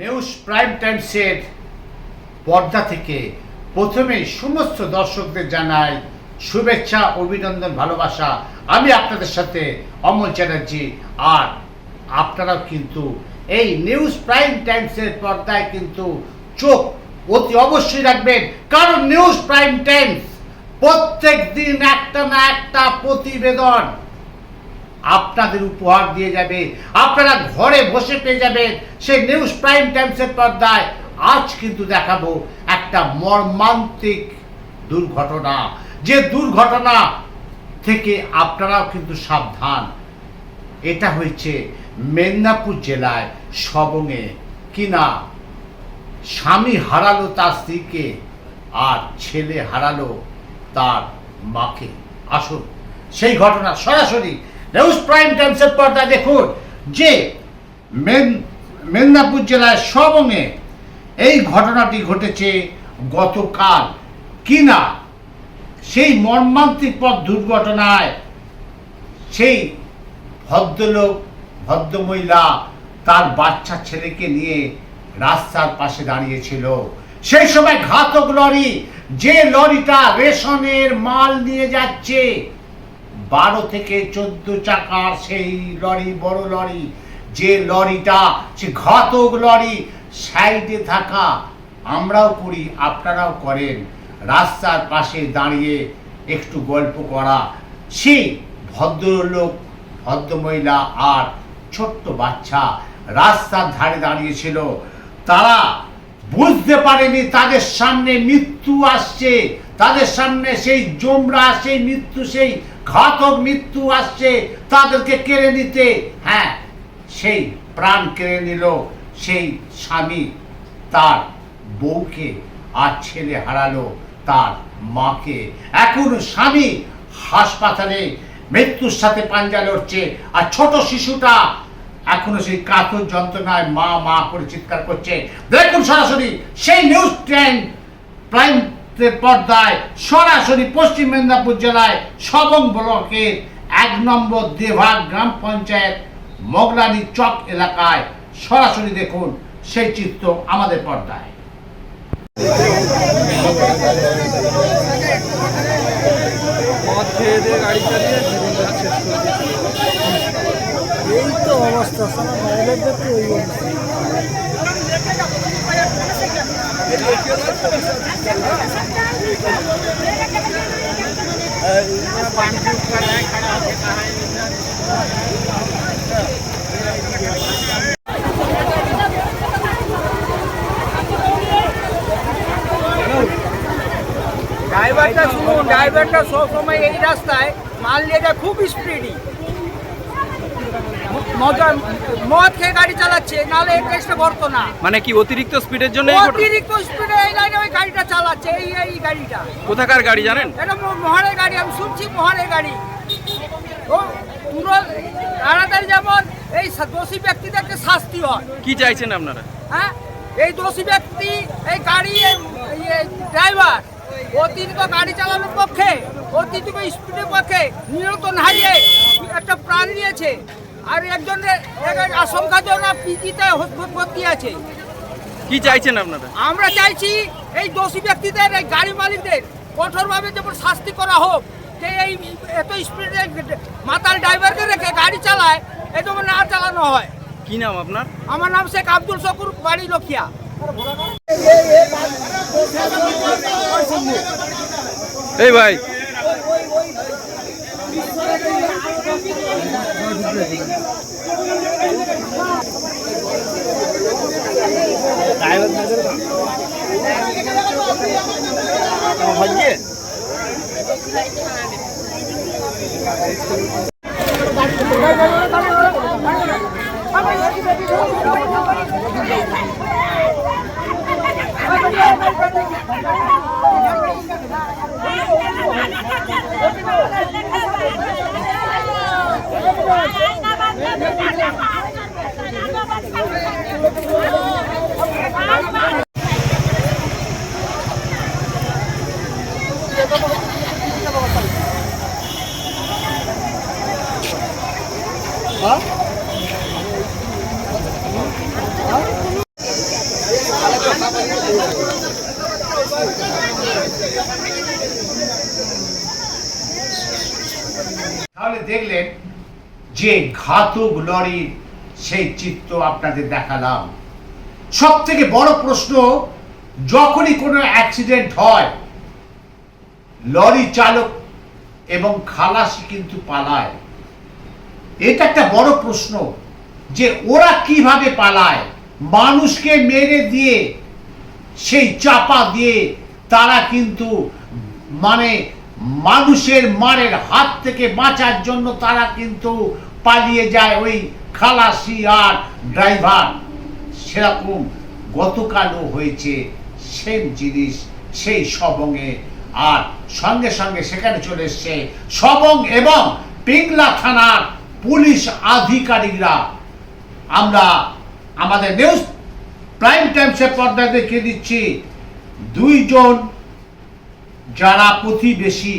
News prime টাইমসের পর্দা থেকে প্রথমেই সমস্ত দর্শকদের জানাই শুভেচ্ছা, অভিনন্দন, ভালোবাসা। আমি আপনাদের সাথে অমল চ্যাটার্জি। আর আপনারাও কিন্তু এই নিউজ প্রাইম টাইমসের পর্দায় কিন্তু চোখ অতি অবশ্যই রাখবেন। কারণ নিউজ প্রাইম টাইমস প্রত্যেক দিন একটা না একটা প্রতিবেদন আপনাদের উপহার দিয়ে যাবে। আপনারা ঘরে বসে পেয়ে যাবেন সেই নিউজ প্রাইম টাইমসের পর্দায় আজ কিন্তু দেখাবো একটা মর্মান্তিক দুর্ঘটনা। যে দুর্ঘটনা থেকে আপনারাও কিন্তু সাবধান। এটা হয়েছে মেদিনীপুর জেলায় সবংয়ে কিনা স্বামী হারালো তার স্ত্রীকে আর ছেলে হারালো তার মাকে। আসুন, সেই ঘটনা সরাসরি নিউজ প্রাইম টাইমসের পর্দায় দেখুন যে মেদিনীপুর জেলায় সবংয়ে এই ঘটনাটি ঘটেছে গতকাল। কিনা সেই মর্মান্তিক পথ দুর্ঘটনায় সেই ভদ্রলোক, ভদ্রমহিলা তার বাচ্চা ছেলেকে নিয়ে রাস্তার পাশে দাঁড়িয়েছিল। সেই সময় ঘাতক লরি, যে লরিটা রেশনের মাল নিয়ে যাচ্ছে বারো থেকে চোদ্দ চাকার সেই লরি, বড় লরি, যে লরিটা, সে ঘাতক লরি, সাইডে থাকা, আমরাও করি, আপনারাও করেন। রাস্তার পাশে দাঁড়িয়ে একটু গল্প করা। সে ভদ্রলোক, ভদ্রমহিলা আর ছোট্ট বাচ্চা রাস্তার ধারে দাঁড়িয়েছিল। তারা বুঝতে পারেনি তাদের সামনে মৃত্যু আসছে, তাদের সামনে সেই জমরা সেই মৃত্যু, সেই ঘাতক মৃত্যু আসছে, তাদেরকে কেড়ে নিতে। হ্যাঁ সেই প্রাণ কেড়ে নিল সেই স্বামী। তার বউকে আর ছেলে হারালো তার মাকে। এখন স্বামী হাসপাতালে মৃত্যুর সাথে পাঞ্জা লড়ছে, আর ছোট শিশুটা এখনও সেই কাতর যন্ত্রণায় মা মা করে চিৎকার করছে। দেখুন সরাসরি সেই নিউজ ট্রেন প্রাইম পর্দায় সরাসরি পশ্চিম মেদিনীপুর জেলায় সবং ব্লকের এক নম্বর দেভাগ গ্রাম পঞ্চায়েত মগলানি চক এলাকায় সরাসরি দেখুন সেই চিত্র আমাদের পর্দায়। এই তো অবস্থা সারা বাইরের তো ওই অবস্থা ড্রাইভারটা শুনুন ড্রাইভারটা সব সময় এই রাস্তায় মাল নিয়ে যায় খুব স্পিডি মজা মদ খেয়ে গাড়ি চালাচ্ছে নাহলে এই কেসটা ভরতো না। মানে কি অতিরিক্ত স্পিডের জন্য অতিরিক্ত স্পিডে এই লাইনে ওই গাড়িটা চালাচ্ছে এই এই গাড়িটা। কোথাকার গাড়ি জানেন? এটা মো- মোহনের গাড়ি আমি শুনছি মোহনের গাড়ি। ও পুরো তাড়াতাড়ি যেমন এই দোষী ব্যক্তিদেরকে শাস্তি হয়। কি চাইছেন আপনারা? হ্যাঁ? এই দোষী ব্যক্তি এই গাড়ি ড্রাইভার অতিরিক্ত গাড়ি চালানোর পক্ষে অতিরিক্ত স্পিডের পক্ষে নিয়ন্ত্রণ হারিয়ে একটা প্রাণ নিয়েছে। আর একজনের এক- আশঙ্কাজনক পিজিতে ভর্তি আছে। কি চাইছেন আপনারা? আমরা চাইছি এই দোষী ব্যক্তিদের এই গাড়ি মালিকদের কঠোরভাবে যেমন শাস্তি করা হোক যে এই এত স্পিডে মাতাল ড্রাইভারকে রেখে গাড়ি চালায় এ যেমন না চালানো হয়। কি নাম আপনার? আমার নাম শেখ আব্দুল শকুর বাড়ি লক্ষিয়া। এই ভাই 哎，你看那个。দেখলেন যে ঘাতক লরির সেই চিত্র আপনাদের দেখালাম। সব থেকে বড় প্রশ্ন, যখনই কোনো অ্যাক্সিডেন্ট হয়, লরি চালক এবং খালাসি কিন্তু পালায়। এটা একটা বড় প্রশ্ন যে ওরা কীভাবে পালায়? মানুষকে মেরে দিয়ে, সেই চাপা দিয়ে তারা কিন্তু মানে মানুষের মারের হাত থেকে বাঁচার জন্য তারা কিন্তু পালিয়ে যায় ওই খালাসি আর ড্রাইভার। সেরকম গতকালও হয়েছে সেম জিনিস, সেই সবংয়ে। আর সঙ্গে সঙ্গে সেখানে চলে এসছে সবং এবং পিংলা থানার পুলিশ আধিকারিকরা। আমরা আমাদের নিউজ প্রাইম টাইমসের পর্দায় দেখিয়ে দিচ্ছি, দুইজন যারা প্রতিবেশী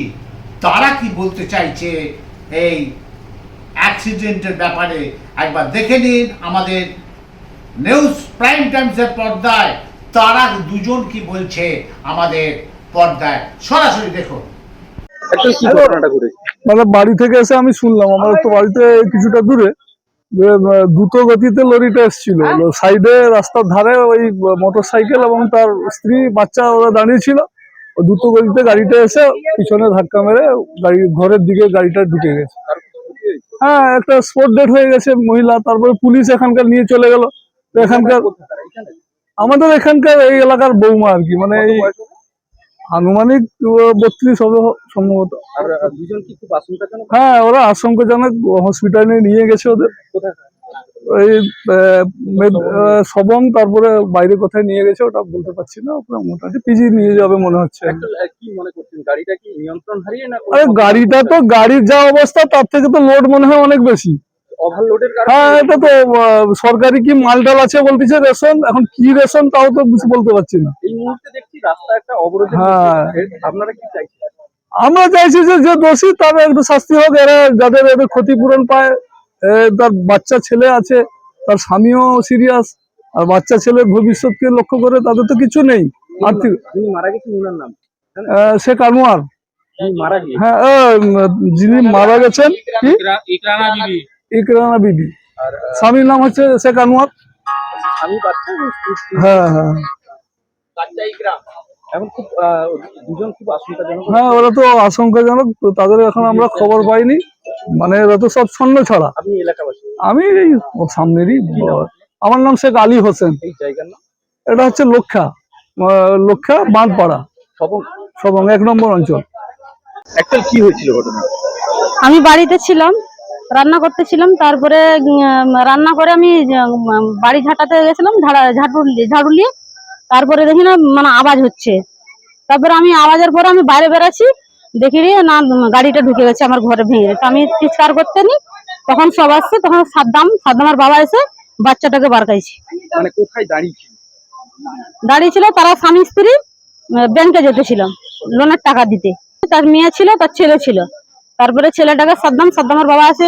তারা কি বলতে চাইছে এই অ্যাক্সিডেন্টের ব্যাপারে? একবার দেখে নিন আমাদের নিউজ প্রাইম টাইমসের পর্দায়। তারা দুজন কি বলছে আমাদের পর্দায়? সরাসরি দেখুন। মানে বাড়ি থেকে এসে আমি শুনলাম আমার তো বাড়িতে কিছুটা দূরে দ্রুত গতিতে লরিটা এসেছিল। সাইডে রাস্তার ধারে ওই মোটর সাইকেল এবং তার স্ত্রী বাচ্চা ওরা দাঁড়িয়ে ছিল। ও দ্রুত গতিতে গাড়িটা এসে পিছনে ধাক্কা মেরে গাড়ি ঘরের দিকে গাড়িটা ঢুকে গেছে? হ্যাঁ একটা স্পট ডেট হয়ে গেছে মহিলা তারপরে পুলিশ এখানকার নিয়ে চলে গেল তো এখানকার আমাদের এখানকার এই এলাকার বৌমা আর কি মানে এই আনুমানিক বত্রিশ হবে সম্ভবত হ্যাঁ ওরা আশঙ্কাজনক হসপিটালে নিয়ে গেছে ওদের কোথাকার? ওই সবং তারপরে বাইরে কোথায় নিয়ে গেছে ওটা বলতে পারছি না ওটা মোটামুটি পিজি নিয়ে যাবে মনে হচ্ছে। কি মনে করছেন? গাড়িটা কি নিয়ন্ত্রণ হারিয়ে না আরে গাড়িটা তো গাড়ির যা অবস্থা তার থেকে তো লোড মনে হয় অনেক বেশি। হ্যাঁ এটা তো সরকারি কি মালটাল আছে বলতেছে রেশন? এখন কি রেশন তাও তো কিছু বলতে পারছি না। এই মুহূর্তে দেখছি রাস্তা একটা অবরোধের হ্যাঁ। আপনারা কি চাইছেন? আমরা চাইছি যে যে দোষী তার একটু শাস্তি হোক এরা যাদের এদের ক্ষতিপূরণ পায়। তার বাচ্চা ছেলে আছে তার স্বামীও সিরিয়াস আর বাচ্চা ছেলের ভবিষ্যৎকে লক্ষ্য করে তাদের তো কিছু নেই। আর্থিক যিনি মারা গেছেন ওনার নাম? আহ, শেখ আনোয়ার। যিনি মারা গিয়ে হ্যাঁ যিনি মারা গেছেন ইকরানা বিবি। ইকরানা বিবি। আর আহ, স্বামীর নাম হচ্ছে শেখ আনোয়ার। হ্যাঁ হ্যাঁ। বাচ্চা ইকরাম এখন খুব দুজন খুব আশঙ্কাজনক। হ্যাঁ ওরা তো আশঙ্কাজনক তো তাদের এখন আমরা খবর পাইনি। মানে ওরা তো সব ছন্ন ছড়া। আপনি এলাকাবাসী? আমি এই সামনেরই আমার নাম শেখ আলী হোসেন। এই জায়গার নাম? এটা হচ্ছে লক্ষা। আহ, লক্ষা বাঁধপাড়া। সবং সবং এক নম্বর অঞ্চল। অ্যাকচুয়াল কি হয়েছিল ঘটনা? আমি বাড়িতে ছিলাম রান্না করতেছিলাম তারপরে রান্না করে আমি বাড়ি ঝাঁটাতে গেছিলাম ঝাড়া ঝাড়ু নিয়ে- তারপরে দেখি না মানে আওয়াজ হচ্ছে। তারপরে আমি আওয়াজের পরে আমি বাইরে বেরাচ্ছি দেখি রে না গাড়িটা ঢুকে গেছে আমার ঘরে ভেঙে তো আমি চিৎকার করতে নি তখন সব আসছে তখন সাদ্দাম সাদ্দামার বাবা এসে বাচ্চাটাকে বার খাইছে। মানে কোথায় দাঁড়িয়ে ছিল দাঁড়িয়ে ছিল তারা স্বামী স্ত্রী ব্যাংকে যেতেছিল লোনের টাকা দিতে। তার মেয়ে ছিল তার ছেলে ছিল। তারপরে ছেলেটাকে সাদ্দাম সাদ্দামের বাবা আছে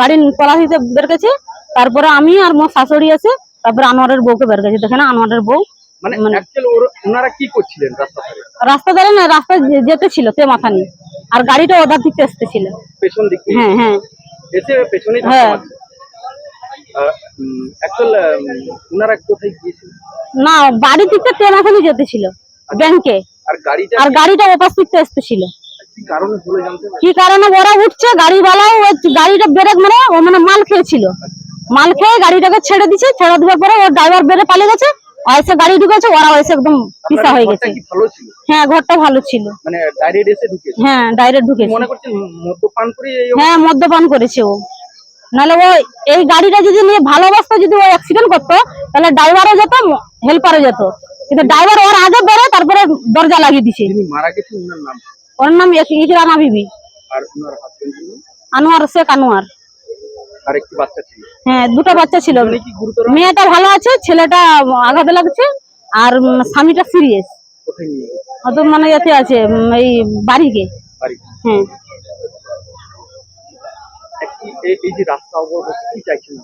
গাড়ি পলাশিতে বের গেছে তারপরে আমি আর মোর শাশুড়ি আছে তারপরে আনোয়ারের বউকে বের গেছে দেখে না আনোয়ারের বউ মানে মানে- অ্যাকচুয়াল ওনারা কি করছিলেন রাস্তা ধারে রাস্তা ধারে না রাস্তা যেতে ছিল তে মাথা নিয়ে। আর গাড়িটা ওদার দিকে আসতেছিল পেছন দিক হ্যাঁ হ্যাঁ। এসে পেছনে হ্যাঁ। অ্যাকচুয়াল ওনারা কোথায় গিয়েছিলেন না বাড়ি দিকটা তে মাথা নিয়ে যেতেছিল ব্যাংকে। আর গাড়িটা আর গাড়িটা ওপাশ দিকতে আসতেছিল কি কারণে ওরা উঠছে? গাড়িওয়ালাও গাড়িটা ব্রেক মানে ও মানে মাল খেয়েছিল। মাল খেয়ে গাড়িটাকে ছেড়ে দিছে ছেড়ে দেওয়ার পরে ওর ড্রাইভার বেড়ে পালিয়ে গেছে। এসে গাড়ি ঢুকেছে ওরা এসে একদম পিসা হয়ে গেছে। ভালো ছিল? হ্যাঁ ঘরটা ভালো ছিল। মানে ডাইরেক্ট এসে ঢুকেছে? হ্যাঁ ডাইরেক্ট ঢুকেছে। মনে করছেন মদ্যপান করে হ্যাঁ মদ্যপান করেছে ও। নাহলে ও এই গাড়িটা যদি নিয়ে ভালো অবস্থা যদি ও অ্যাক্সিডেন্ট করতো তাহলে ড্রাইভারও যেত হেল্পারও যেত। কিন্তু ড্রাইভার ওর আগে বেরো তারপরে দরজা লাগিয়ে দিছে। মারা গেছেন ওনার নাম? ওর নাম ইকরামা বিবি। আর ওনার হাজবেন্ড আনোয়ার শেখ আনোয়ার। আর একটি বাচ্চা ছিল। হ্যাঁ দুটো বাচ্চা ছিল। মেয়েটা ভালো আছে ছেলেটা আঘাতে লাগছে আর স্বামীটা সিরিয়াস। অত মানে এতে আছে এই বাড়িকে বাড়ি হ্যাঁ একটি- এই- এই যে রাস্তা অবরোধ কি চাইছেন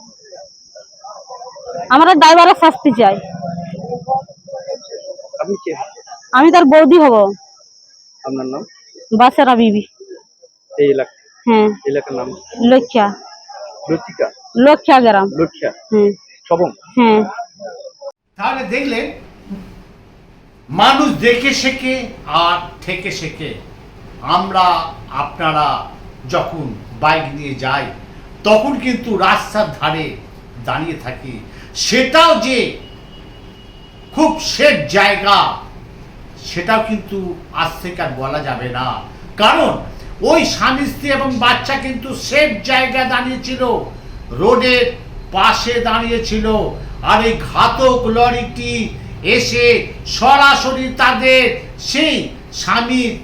আমরা ড্রাইভারের শাস্তি চাই। আপনি কে? আমি তার বৌদি হব। আপনার নাম? বাসেরা বিবি। এই এলাকা হ্যাঁ এলাকার নাম? লক্ষ্যা লতিকা লক্ষ্যা গ্রাম। লক্ষা হ্যাঁ সবং হ্যাঁ তাহলে দেখলেন মানুষ দেখে শেখে আর থেকে শেখে। আমরা আপনারা যখন বাইক নিয়ে যাই তখন কিন্তু রাস্তার ধারে দাঁড়িয়ে থাকি। সেটাও যে খুব সেফ জায়গা সেটাও কিন্তু আজ থেকে আর বলা যাবে না। কারণ ওই স্বামী স্ত্রী এবং বাচ্চা কিন্তু সেফ জায়গায় দাঁড়িয়েছিল। রোডের পাশে দাঁড়িয়েছিল। আর এই ঘাতক লরিটি এসে সরাসরি তাদের সেই স্বামীর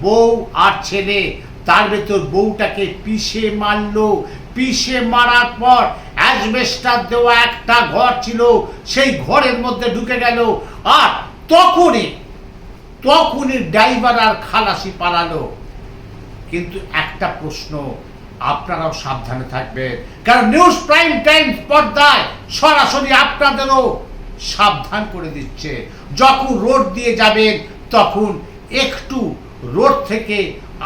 বউ আর ছেলে, তার ভেতর বউটাকে পিষে মারলো। পিষে মারার পর অ্যাজবেস্টার দেওয়া একটা ঘর ছিল, সেই ঘরের মধ্যে ঢুকে গেল। আর তখনই তখনই ড্রাইভার আর খালাসি পালালো। কিন্তু একটা প্রশ্ন আপনারাও সাবধানে থাকবেন। কারণ নিউজ প্রাইম টাইম পর্দায় সরাসরি আপনাদেরও সাবধান করে দিচ্ছে। যখন রোড দিয়ে যাবেন, তখন একটু রোড থেকে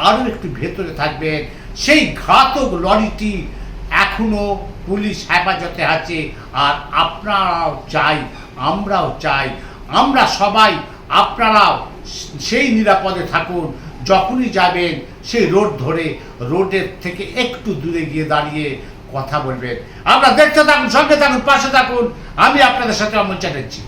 আরও একটু ভেতরে থাকবেন। সেই ঘাতক লরিটি এখনও পুলিশ হেফাজতে আছে, আর আপনারাও চাই, আমরাও চাই। আমরা সবাই, আপনারাও সেই নিরাপদে থাকুন। যখনই যাবেন সেই রোড ধরে রোডের থেকে একটু দূরে গিয়ে দাঁড়িয়ে কথা বলবেন। আমরা দেখতে থাকুন, সঙ্গে থাকুন, পাশে থাকুন। আমি আপনাদের সাথে অমল চ্যাটার্জি।